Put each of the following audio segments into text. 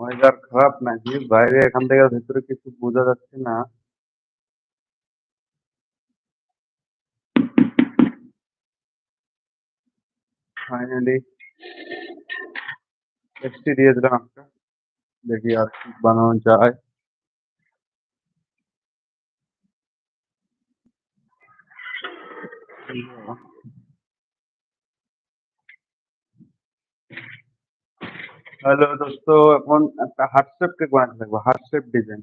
Weather খারাপ নাকি বাইরে এখান থেকে ভেতরে কিছু বোঝা যাচ্ছে না ফাইনালি এসটি দিয়ে দিলাম একটা দেখি আর কি বানানো যায় হ্যালো দোস্ত এখন একটা হার্ট শেপ কেক বানাতে থাকব হার্ট শেপ ডিজাইন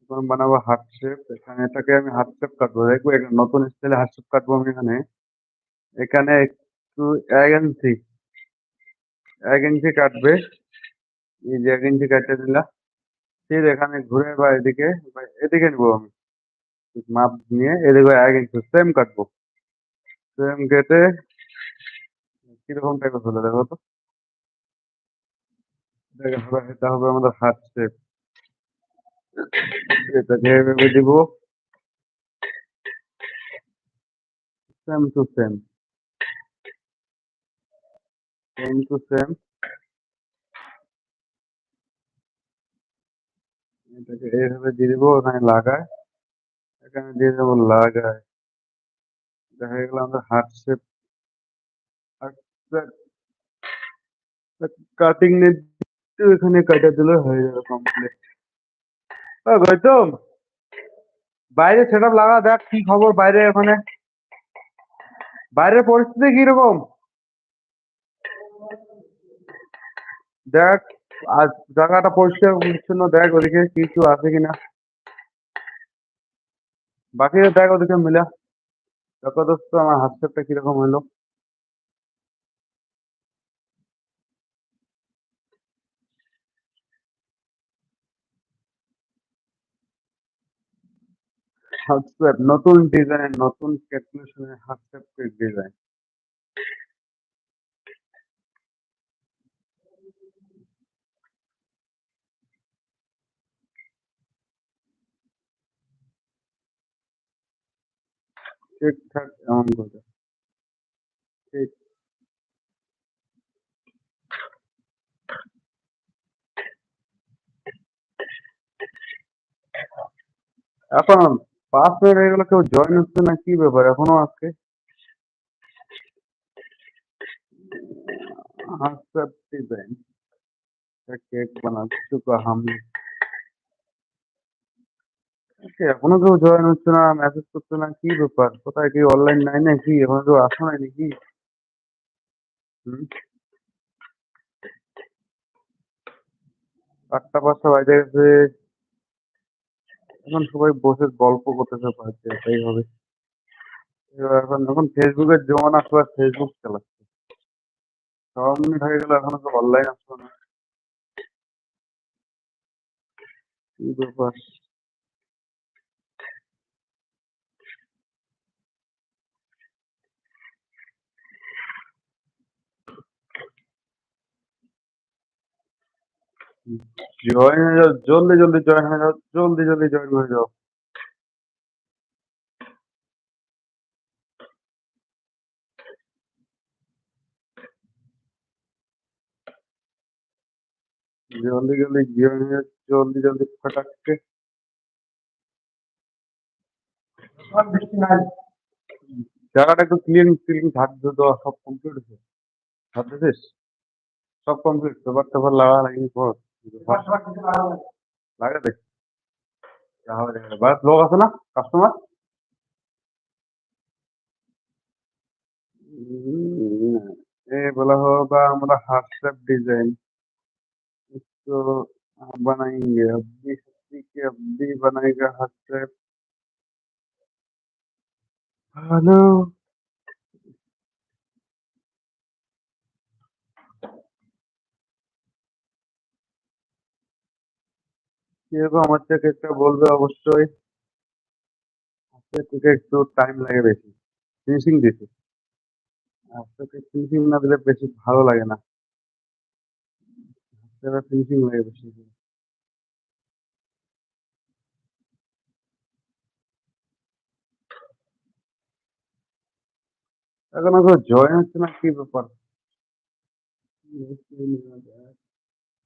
এখন বানাবো হার্ট শেপ এখানে এটাকে আমি হার্ট শেপ কাটবো। দেখব এখানে নতুন স্টাইলে হার্ট শেপ কাটবো আমি এখানে। এখানে একটু এক ইঞ্চি এক ইঞ্চি কাটবে। এই যে এক ইঞ্চি কাটতে দিলা ঠিক এখানে ঘুরে বা এদিকে এদিকে নিবো আমি। মাপ নিয়ে এদিকে এক ইঞ্চি সেম কাটবো। সেম কেটে, কীরকম টাইপের হলো দেখো তো? এটা হবে আমাদের হার্ট শেপ এটাকে এভাবে দিব। Same to same same to same এটাকে এইভাবে দিয়ে দিব, ওখানে লাগায়। এখানে দিয়ে দেবো লাগায়। দেখা গেল আমাদের হার্ট শেপ কাটিং এখানে কাটা দিলে হয়ে যাবে কমপ্লিট ও গৌতম, বাইরে সেট লাগা, দেখ কি খবর বাইরে ওখানে বাইরের পরিস্থিতি কীরকম? দেখ, আজ জায়গাটা পরিষ্কার পরিচ্ছন্ন, দেখ ওদিকে কিছু আছে কিনা। বাকি দেখ ওদিকে মিলা। দেখো দোস্ত আমার হাত কীরকম হলো। হাতসেপ নতুন ডিজাইন নতুন ক্যালকুলেশনের হাতসেপ ডিজাইন ঠিকঠাক এমন করে। ঠিক। এখন পাস হয়ে এগুলো কেউ জয়েন হচ্ছে না, কি ব্যাপার? এখনও আজকে? কেক বানাতে চুকা হামি এখনও কেউ জয়েন হচ্ছে না মেসেজ করছে না, কি ব্যাপার? কোথায় কি অনলাইন নাই নাকি? এখনও কেউ আসো নাই নাকি? আটটা পাঁচটা বাজে গেছে। এখন সবাই বসে গল্প করতেছে পারছে তাই হবে এখন এখন ফেসবুকের জমানা সবাই ফেসবুক চালাচ্ছে। সব মিনিট হয়ে গেলে এখন তো অনলাইন আসলো না। কি ব্যাপার? জয়েন হয়ে যাও জলদি জলদি জয়েন হয়ে যাও জলদি জলদি জয়েন হয়ে যাও जल्दी जल्दी जॉइन है जल्दी जल्दी फटाक के জায়গাটা একটু ক্লিন ক্লিন ঝাড় দিয়ে দেওয়া সব কমপ্লিট হয়েছে ঝাড় দিয়েছিস সব কমপ্লিট পেপার টেপার লাগা লাগি পর লাগা দেখ বাস লোক আছে না কাস্টমার ये बोला होगा हमारा हाथ शेप डिजाइन इसको हम बनाएंगे अब्दी सब्जी के अब्दी बनाएगा हाथ शेप हेलो কীরকম আমার থেকে একটা বলবে অবশ্যই। আজকে থেকে একটু টাইম লাগে বেশি। ফিনিশিং দিতে। আজকে ফিনিশিং না দিলে বেশি ভালো লাগে না। ফিনিশিং লাগে বেশি। এখন জয়েন হচ্ছে না, কি ব্যাপার?